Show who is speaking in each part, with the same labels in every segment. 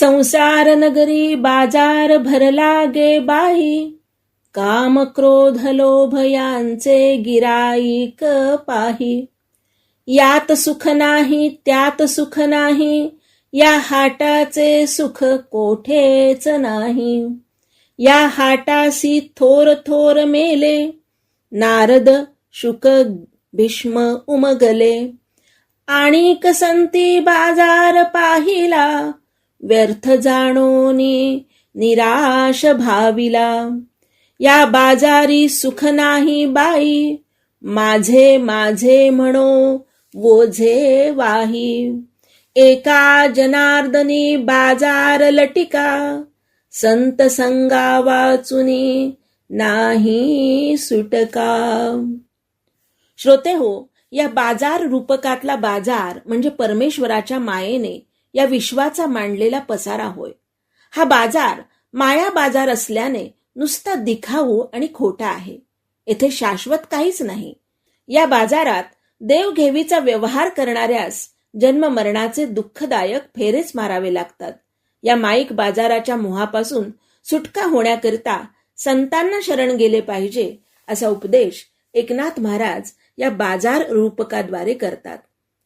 Speaker 1: संसार नगरी बाजार भरला गे बाई. काम क्रोध लोभ यांचे गिराईक पाही. यात सुख नाही त्यात सुख नाही. या हाटाचे सुख कोठेच नाही. या हाटासी थोर थोर मेले. नारद शुक भीष्म उमगले. आणि कसंती बाजार पाहिला. व्यर्थ जाणोनी निराश भाविला. या बाजारी सुख नाही बाई माझे माझे म्हणो वोझे वाही. एका जनार्दनी बाजार लटिका संत संगा वाचुनी नाही सुटका. श्रोते हो या बाजार रूपकातला बाजार म्हणजे परमेश्वराच्या मायेने या विश्वाचा मांडलेला पसारा होय. हा बाजार माया बाजार असल्याने नुसता दिखाऊ आणि खोटा आहे. येथे शाश्वत काहीच नाही. या बाजारात देवघेवीचा व्यवहार करणाऱ्यास जन्म मरणाचे दुःखदायक फेरेच मारावे लागतात. या माईक बाजाराच्या मोहापासून सुटका होण्याकरिता संतांना शरण गेले पाहिजे असा उपदेश एकनाथ महाराज या बाजार रूपकाद्वारे करतात.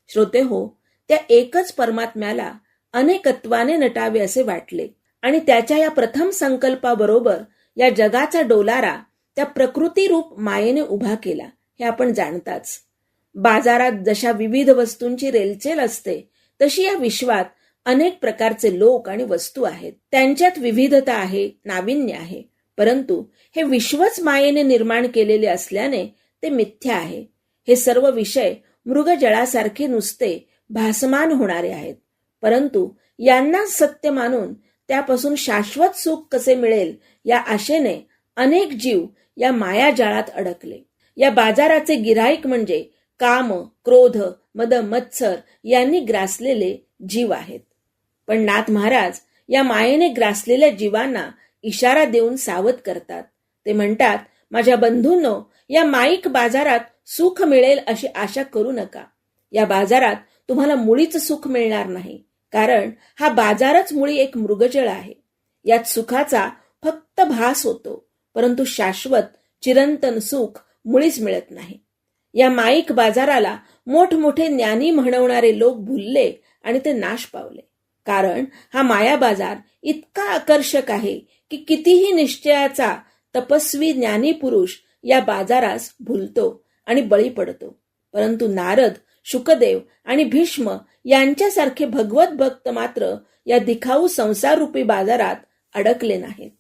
Speaker 1: श्रोते हो त्या एकच परमात्म्याला अनेकत्वाने नटावे असे वाटले. आणि त्याच्या या प्रथम संकल्पाबरोबर या जगाचा डोलारा त्या प्रकृती रूप मायेने उभा केला हे आपण जाणताच. बाजारात जशा विविध वस्तूंची रेलचेल असते तशी या विश्वात अनेक प्रकारचे लोक आणि वस्तू आहेत. त्यांच्यात विविधता आहे नाविन्य आहे. परंतु हे विश्वच मायेने निर्माण केलेले असल्याने ते मिथ्या आहे. हे सर्व विषय मृगजळासारखे नुसते भासमान होणारे आहेत. परंतु यांना सत्य मानून त्यापासून शाश्वत सुख कसे मिळेल या आशेने अनेक जीव या मायाजाळात अडकले. या बाजाराचे गिराईक म्हणजे काम क्रोध मद मत्सर यांनी ग्रासलेले जीव आहेत. पण नाथ महाराज या मायेने ग्रासलेल्या जीवांना इशारा देऊन सावध करतात. ते म्हणतात माझ्या बंधूंनो या माईक बाजारात सुख मिळेल अशी आशा करू नका. या बाजारात तुम्हाला मुळीच सुख मिळणार नाही. कारण हा बाजारच मुळी एक मृगजळ आहे. यात सुखाचा फक्त भास होतो परंतु शाश्वत चिरंतन सुख मुळीच मिळत नाही. या माईक बाजाराला मोठमोठे ज्ञानी म्हणवणारे लोक भुलले आणि ते नाश पावले. कारण हा माया बाजार इतका आकर्षक आहे की कितीही निश्चयाचा तपस्वी ज्ञानी पुरुष या बाजारास भुलतो आणि बळी पडतो. परंतु नारद शुकदेव आणि भीष्म यांच्यासारखे भगवत भक्त मात्र या दिखाऊ संसाररूपी बाजारात अडकले नाहीत.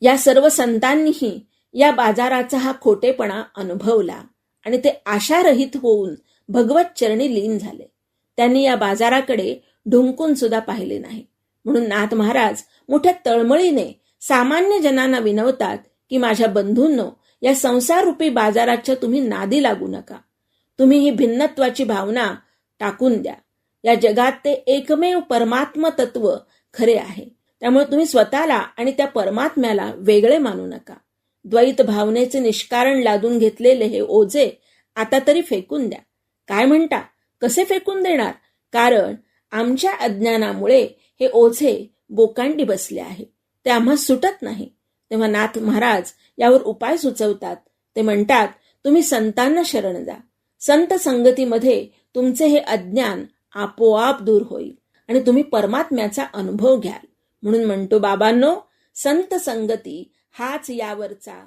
Speaker 1: या सर्व संतांनीही या बाजाराचा हा खोटेपणा अनुभवला आणि ते आशारहित होऊन भगवत चरणी लीन झाले. त्यांनी या बाजाराकडे ढुंकून सुद्धा पाहिले नाही. म्हणून नाथ महाराज मोठ्या तळमळीने सामान्य जनांना विनवतात की माझ्या बंधूंनो या संसाररूपी बाजाराच्या तुम्ही नादी लागू नका. तुम्ही ही भिन्नत्वाची भावना टाकून द्या. या जगात ते एकमेव परमात्म तत्व खरे आहे. त्यामुळे तुम्ही स्वतःला आणि त्या परमात्म्याला वेगळे मानू नका. द्वैत भावनेचे निष्कारण लादून घेतलेले हे ओझे आता तरी फेकून द्या. काय म्हणता? कसे फेकून देणार? कारण आमच्या अज्ञानामुळे हे ओझे बोकांडी बसले आहे. ते आम्हा सुटत नाही. तेव्हा नाथ महाराज यावर उपाय सुचवतात. ते म्हणतात तुम्ही संतांना शरण जा संत संगतीमध्ये तुमचे हे अज्ञान आपोआप दूर होईल आणि तुम्ही परमात्म्याचा अनुभव घ्याल. म्हणून म्हणतो बाबांनो संत संगती हाच यावरचा